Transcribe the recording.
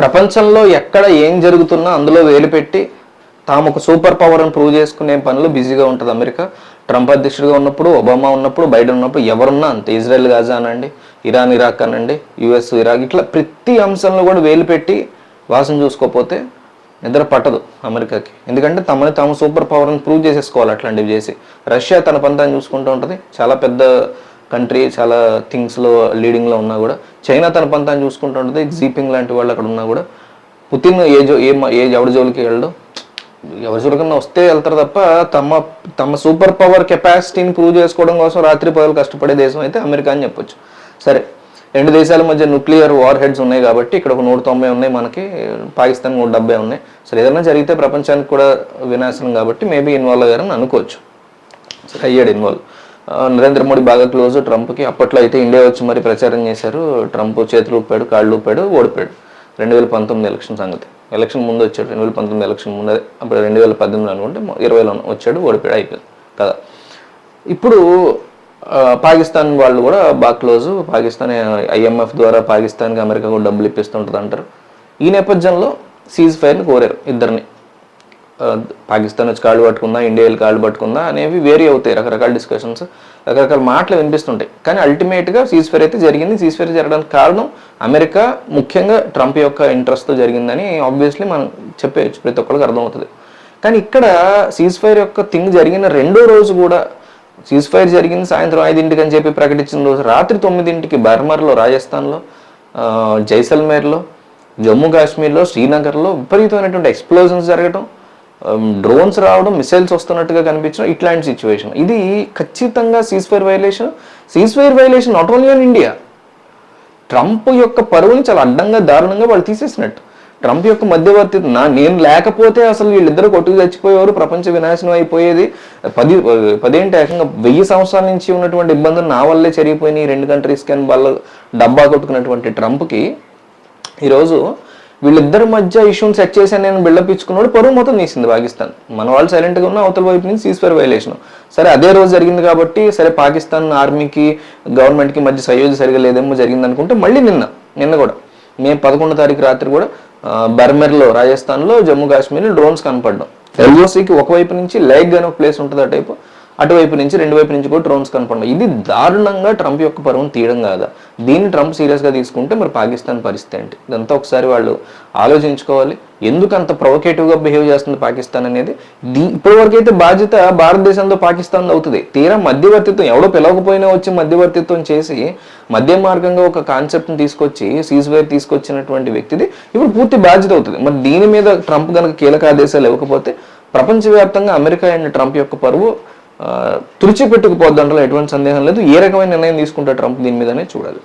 ప్రపంచంలో ఎక్కడ ఏం జరుగుతున్నా అందులో వేలు పెట్టి తాము ఒక సూపర్ పవర్ అని ప్రూవ్ చేసుకునే పనిలో బిజీగా ఉంటుంది అమెరికా. ట్రంప్ అధ్యక్షుడిగా ఉన్నప్పుడు ఒబామా ఉన్నప్పుడు బైడెన్ ఉన్నప్పుడు ఎవరున్నా అంతే. ఇజ్రాయెల్ గాజా అనండి ఇరాన్ ఇరాక్ అనండి యుఎస్ ఇరాక్ ఇట్లా ప్రతి అంశంలో కూడా వేలు పెట్టి వాసన చూసుకోకపోతే నిద్ర పట్టదు అమెరికాకి. ఎందుకంటే తమని తాము సూపర్ పవర్ అని ప్రూవ్ చేసేసుకోవాలి అట్లాంటివి చేసి. రష్యా తన పంతాన్ని చూసుకుంటూ ఉంటుంది. చాలా పెద్ద కంట్రీ చాలా థింగ్స్లో లీడింగ్లో ఉన్నా కూడా చైనా తన పంతాన్ని చూసుకుంటుంటుంది జీపింగ్ లాంటి వాళ్ళు అక్కడ ఉన్నా కూడా పుతిన్ ఏ జో ఏ ఏ ఎవరి జోలికి వెళ్ళడు ఎవరి జోలికన్నా వస్తే వెళ్తారు తప్ప తమ తమ సూపర్ పవర్ కెపాసిటీని ప్రూవ్ చేసుకోవడం కోసం రాత్రి పగలు కష్టపడే దేశం అయితే అమెరికా అని చెప్పొచ్చు. సరే రెండు దేశాల మధ్య న్యూక్లియర్ వార్ హెడ్స్ ఉన్నాయి కాబట్టి ఇక్కడ ఒక నూట తొంభై ఉన్నాయి మనకి పాకిస్తాన్ నూట డెబ్బై ఉన్నాయి. సరే ఏదైనా జరిగితే ప్రపంచానికి కూడా వినాశనం కాబట్టి మేబీ ఇన్వాల్వ్ అయ్యారని అనుకోవచ్చు. సరే అయ్యాడు ఇన్వాల్వ్ నరేంద్ర మోడీ బాగా క్లోజ్ ట్రంప్కి. అప్పట్లో అయితే ఇండియా వచ్చి మరి ప్రచారం చేశారు. ట్రంప్ చేతులు ఊపాడు కాళ్ళు ఊపాడు ఓడిపోయాడు. రెండు వేల పంతొమ్మిది ఎలక్షన్ సంగతి. ఎలక్షన్ ముందు వచ్చాడు. రెండు వేల పంతొమ్మిది ఎలక్షన్ ముందే అప్పుడు రెండు వేల పద్దెనిమిది అనుకుంటే ఇరవైలో వచ్చాడు ఓడిపోయాడు అయిపోయింది కదా. ఇప్పుడు పాకిస్తాన్ వాళ్ళు కూడా బాగా క్లోజ్. పాకిస్తాన్ ఐఎంఎఫ్ ద్వారా పాకిస్తాన్కి అమెరికా కూడా డబ్బులు ఇప్పిస్తుంటుంది అంటారు ఈ నేపథ్యంలో సీజ్ ఫైర్ని కోరారు ఇద్దరిని. పాకిస్తాన్ వచ్చి కాళ్ళు పట్టుకుందా ఇండియా వెళ్ళి కాళ్ళు పట్టుకుందా అనేవి వేరీ అవుతాయి రకరకాల డిస్కషన్స్ రకరకాల మాటలు వినిపిస్తుంటాయి. కానీ అల్టిమేట్గా సీజ్ఫైర్ అయితే జరిగింది. సీజ్ఫైర్ జరగడానికి కారణం అమెరికా ముఖ్యంగా ట్రంప్ యొక్క ఇంట్రెస్ట్తో జరిగిందని ఆబ్వియస్లీ మనం చెప్పేయచ్చు ప్రతి ఒక్కరికి అర్థమవుతుంది. కానీ ఇక్కడ సీజ్ ఫైర్ యొక్క థింగ్ జరిగిన రెండో రోజు కూడా సీజ్ ఫైర్ జరిగింది సాయంత్రం ఐదింటికి అని చెప్పి ప్రకటించిన రోజు రాత్రి తొమ్మిదింటికి బర్మర్లో రాజస్థాన్లో జైసల్మేర్లో జమ్మూ కాశ్మీర్లో శ్రీనగర్లో విపరీతమైనటువంటి ఎక్స్ప్లోజన్స్ జరగటం Um, డ్రోన్స్ రావడం మిసైల్స్ వస్తున్నట్టుగా కనిపించడం ఇట్లాంటి సిచ్యువేషన్ ఇది ఖచ్చితంగా ceasefire violation ceasefire violation not only on India Trump యొక్క పరువుని చాలా అడ్డంగా దారుణంగా వాళ్ళు తీసేసినట్టు. ట్రంప్ యొక్క మధ్యవర్తి నేను లేకపోతే అసలు వీళ్ళిద్దరు కొట్టుకు చచ్చిపోయేవారు ప్రపంచ వినాశనం అయిపోయేది. పది పదేంటి ఏకంగా వెయ్యి సంవత్సరాల నుంచి ఉన్నటువంటి ఇబ్బందులు నా వల్లే చెరిగిపోయినాయి. రెండు కంట్రీస్కి అని వాళ్ళ డబ్బా కొట్టుకున్నటువంటి ట్రంప్కి ఈరోజు వీళ్ళిద్దరి మధ్య ఇష్యూని సెట్ చేసి నేను బిల్డప్ ఇచ్చుకున్నాడు పరువు మొత్తం తీసింది పాకిస్తాన్. మన వాళ్ళు సైలెంట్గా ఉన్న అవతల వైపు నుంచి సీస్ఫైర్ వైలేషన్. సరే అదే రోజు జరిగింది కాబట్టి సరే పాకిస్తాన్ ఆర్మీకి గవర్నమెంట్కి మధ్య సయోధ్య సరిగా లేదేమో జరిగింది అనుకుంటే మళ్ళీ నిన్న నిన్న కూడా. మే పదకొండో తారీఖు రాత్రి కూడా బర్మెర్లో రాజస్థాన్లో జమ్మూ కాశ్మీర్లో డ్రోన్స్ కనపడడం. ఎల్ఓసికి ఒకవైపు నుంచి లైక్ అని ఒక ప్లేస్ ఉంటుంది ఆ టైపు అటువైపు నుంచి రెండు వైపు నుంచి కూడా డ్రోన్స్ కనపడడం. ఇది దారుణంగా ట్రంప్ యొక్క పరువును తీయడం కాదా. దీన్ని ట్రంప్ సీరియస్గా తీసుకుంటే మరి పాకిస్తాన్ పరిస్థితి ఏంటి? ఇదంతా ఒకసారి వాళ్ళు ఆలోచించుకోవాలి. ఎందుకు అంత ప్రొవకేటివ్గా బిహేవ్ చేస్తుంది పాకిస్తాన్ అనేది? దీ ఇప్పటివరకు అయితే బాధ్యత భారతదేశంలో పాకిస్తాన్ అవుతుంది. తీరా మధ్యవర్తిత్వం ఎవడో పిలవకపోయినా వచ్చి మధ్యవర్తిత్వం చేసి మధ్య మార్గంగా ఒక కాన్సెప్ట్ని తీసుకొచ్చి సీజ్వేర్ తీసుకొచ్చినటువంటి వ్యక్తిది ఇప్పుడు పూర్తి బాధ్యత అవుతుంది. మరి దీని మీద ట్రంప్ కనుక కీలక ఆదేశాలు ఇవ్వకపోతే ప్రపంచవ్యాప్తంగా అమెరికా అండ్ ట్రంప్ యొక్క పరువు తుడిచిపెట్టుకుపోద్దంటే ఎటువంటి సందేహం లేదు. ఏ రకమైన నిర్ణయం తీసుకుంటే ట్రంప్ దీని మీదనే చూడాలి.